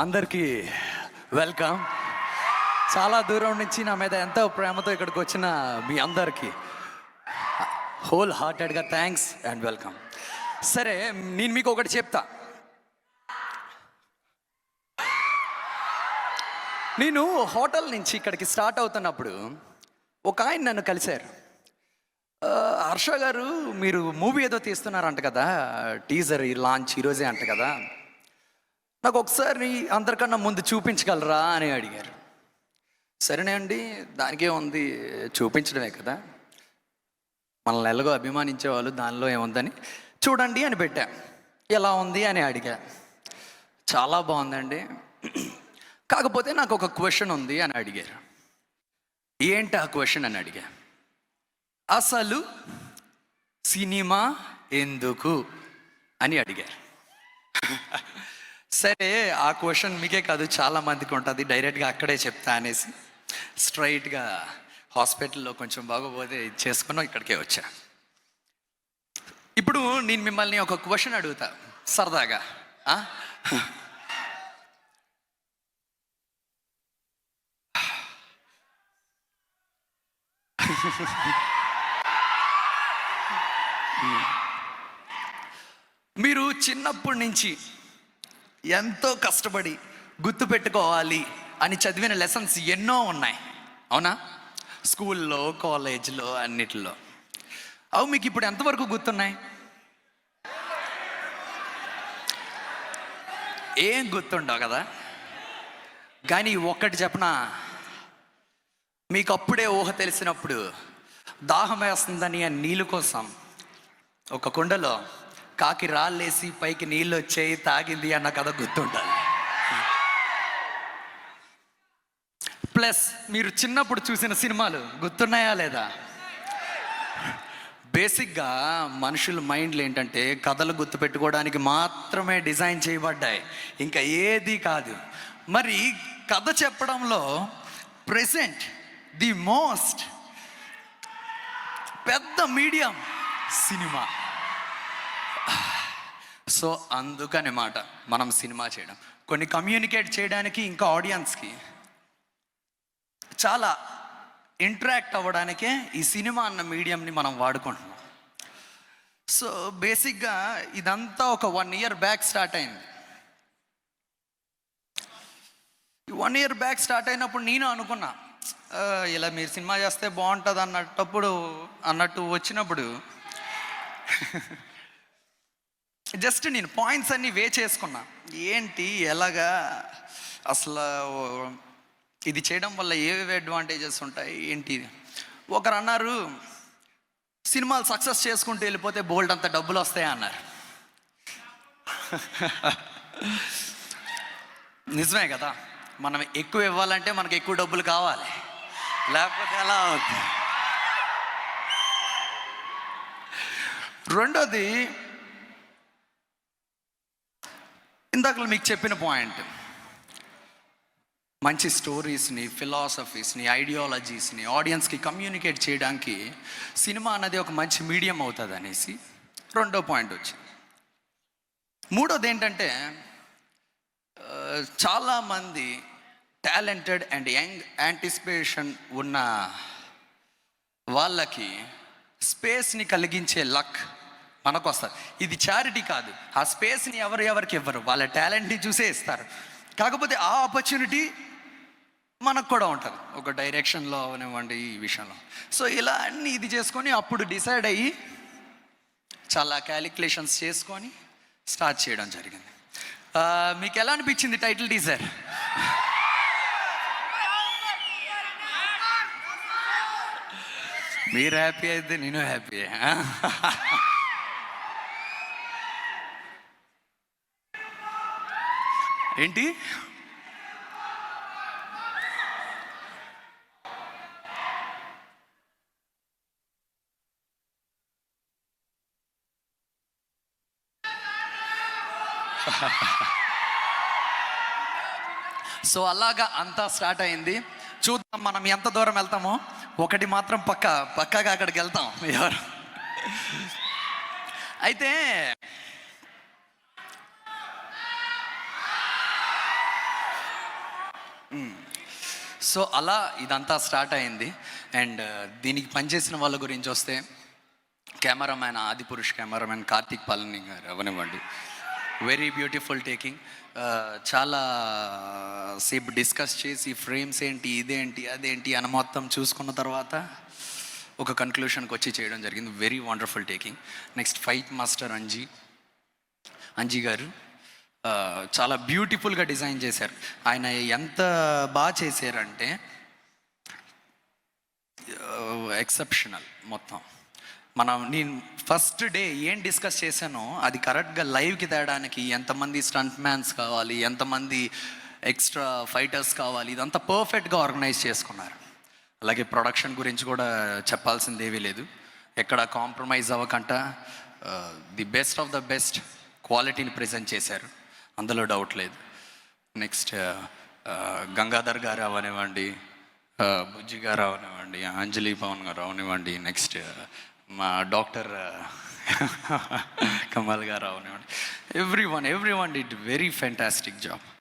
అందరికీ వెల్కమ్. చాలా దూరం నుంచి నా మీద ఎంతో ప్రేమతో ఇక్కడికి వచ్చిన మీ అందరికీ హోల్ హార్టెడ్గా థ్యాంక్స్ అండ్ వెల్కమ్ సరే నేను మీకు ఒకటి చెప్తా. నేను హోటల్ నుంచి ఇక్కడికి స్టార్ట్ అవుతున్నప్పుడు ఒక ఆయన నన్ను కలిశారు. హర్ష గారు మీరు మూవీ ఏదో తీస్తున్నారంట కదా టీజర్ లాంచ్ ఈరోజే అంట కదా. నాకు ఒకసారి అందరికన్నా ముందు చూపించగలరా అని అడిగారు. సరేనే అండి దానికే ఉంది చూపించడమే కదా. మనల్ని ఎలాగో అభిమానించే వాళ్ళు దానిలో ఏముందని చూడండి అని పెట్టా. ఎలా ఉంది అని అడిగా. చాలా బాగుందండి. కాకపోతే నాకు ఒక క్వశ్చన్ ఉంది అని అడిగారు. ఏంటి ఆ క్వశ్చన్ అని అడిగా. అసలు సినిమా ఎందుకు అని అడిగారు. సరే ఆ క్వశ్చన్ మీకే కాదు చాలా మందికి ఉంటుంది. డైరెక్ట్గా అక్కడే చెప్తా అనేసి స్ట్రైట్గా హాస్పిటల్లో కొంచెం బాగోపోతే చేసుకున్నాం ఇక్కడికే వచ్చా. ఇప్పుడు నేను మిమ్మల్ని ఒక క్వశ్చన్ అడుగుతా సరదాగా. ఆ? మీరు చిన్నప్పటి నుంచి ఎంతో కష్టపడి గుర్తుపెట్టుకోవాలి అని చదివిన లెసన్స్ ఎన్నో ఉన్నాయి. అవునా? స్కూల్లో కాలేజ్లో అన్నిటిలో. అవు మీకు ఇప్పుడు ఎంతవరకు గుర్తున్నాయి? ఏం గుర్తుండవు కదా? కానీ ఒక్కటి చెప్పనా? మీకు అప్పుడే ఊహ తెలిసినప్పుడు దాహం వేస్తుందని ఆ నీళ్ళు కోసం ఒక కుండలో కాకి రాళ్ళేసి పైకి నీళ్ళు వచ్చాయి తాగింది అన్న కథ గుర్తుంటుంది. ప్లస్ మీరు చిన్నప్పుడు చూసిన సినిమాలు గుర్తున్నాయా లేదా? బేసిక్గా మనుషుల మైండ్లు ఏంటంటే కథలు గుర్తుపెట్టుకోవడానికి మాత్రమే డిజైన్ చేయబడ్డాయి. ఇంకా ఏది కాదు. మరి కథ చెప్పడంలో ప్రెసెంట్ ది మోస్ట్ పెద్ద మీడియం సినిమా. సో అందుకని మాట మనం సినిమా చేయడం. కొన్ని కమ్యూనికేట్ చేయడానికి ఇంకా ఆడియన్స్కి చాలా ఇంటరాక్ట్ అవ్వడానికే ఈ సినిమా అన్న మీడియంని మనం వాడుకుంటున్నాం. సో బేసిక్గా ఇదంతా ఒక వన్ ఇయర్ బ్యాక్ స్టార్ట్ అయింది. వన్ ఇయర్ బ్యాక్ స్టార్ట్ అయినప్పుడు నేను అనుకున్నా ఇలా మీరు సినిమా చేస్తే బాగుంటుంది అన్నప్పుడు అన్నట్టు వచ్చినప్పుడు జస్ట్ నేను పాయింట్స్ అన్నీ వే చేసుకున్నా. ఏంటి ఎలాగా? అసలు ఇది చేయడం వల్ల ఏవేవి అడ్వాంటేజెస్ ఉంటాయి? ఏంటి? ఒకరు అన్నారు సినిమాలు సక్సెస్ చేసుకుంటూ వెళ్ళిపోతే బోల్డ్ అంత డబ్బులు వస్తాయి? అన్నారు. నిజమే కదా? మనం ఎక్కువ ఇవ్వాలంటే మనకు ఎక్కువ డబ్బులు కావాలి. లేకపోతే ఎలా అవుతుంది? రెండోది ఇందాక మీకు చెప్పిన పాయింట్ మంచి స్టోరీస్ని ఫిలాసఫీస్ని ఐడియాలజీస్ని ఆడియన్స్కి కమ్యూనికేట్ చేయడానికి సినిమా అన్నది ఒక మంచి మీడియం అవుతుంది అనేసి రెండో పాయింట్ వచ్చింది. మూడోది ఏంటంటే చాలామంది టాలెంటెడ్ అండ్ యంగ్ యాంటిసిపేషన్ ఉన్న వాళ్ళకి స్పేస్ని కలిగించే లక్ మనకు వస్తారు ఇది చారిటీ కాదు. ఆ స్పేస్ని ఎవరు ఎవరికి ఇవ్వరు. వాళ్ళ టాలెంట్ని చూసే ఇస్తారు. కాకపోతే ఆ ఆపర్చునిటీ మనకు కూడా ఉంటుంది. ఒక డైరెక్షన్లో అవనివ్వండి ఈ విషయంలో. సో ఇలా అన్ని ఇది చేసుకొని అప్పుడు డిసైడ్ అయ్యి చాలా క్యాలిక్యులేషన్స్ చేసుకొని స్టార్ట్ చేయడం జరిగింది. మీకు ఎలా అనిపించింది టైటిల్ టీజర్ మీరు హ్యాపీ అయితే నేను హ్యాపీ ఏంటి? సో అలాగా అంతా స్టార్ట్ అయింది. చూద్దాం మనం ఎంత దూరం వెళ్తామో. ఒకటి మాత్రం పక్క పక్కగా అక్కడికి వెళ్తాం. ఎవరు? అయితే సో అలా ఇదంతా స్టార్ట్ అయింది. అండ్ uh, దీనికి పనిచేసిన వాళ్ళ గురించి వస్తే కెమెరామ్యాన్ ఆది పురుష్ కెమెరామ్యాన్ కార్తీక్ పాలని గారు అవనివ్వండి వెరీ బ్యూటిఫుల్ టేకింగ్ చాలా uh, సేపు డిస్కస్ చేసి ఫ్రేమ్స్ ఏంటి ఇదేంటి అదేంటి అని మొత్తం చూసుకున్న తర్వాత ఒక కన్క్లూషన్కి వచ్చి చేయడం జరిగింది. Very wonderful taking next fight master Anji Anji garu చాలా బ్యూటిఫుల్గా డిజైన్ చేశారు. ఆయన ఎంత బాగా చేశారంటే ఎక్సెప్షనల్ మొత్తం. మనం నేను ఫస్ట్ డే ఏం డిస్కస్ చేశానో అది కరెక్ట్గా లైవ్కి తేయడానికి ఎంతమంది స్టంట్ మ్యాన్స్ కావాలి ఎంతమంది ఎక్స్ట్రా ఫైటర్స్ కావాలి ఇదంతా పర్ఫెక్ట్గా ఆర్గనైజ్ చేసుకున్నారు. అలాగే ప్రొడక్షన్ గురించి కూడా చెప్పాల్సిందేమీ లేదు. ఎక్కడ కాంప్రమైజ్ అవ్వకుండా the best of the best క్వాలిటీని ప్రజెంట్ చేశారు. అందులో డౌట్ లేదు. నెక్స్ట్ uh, uh, గంగాధర్ గారు అవనివ్వండి uh, బుజ్జి గారు అవనివ్వండి అంజలి పవన్ గారు అవనివ్వండి నెక్స్ట్ మా డాక్టర్ కమల్ గారు అవనివ్వండి. Everyone everyone did very fantastic job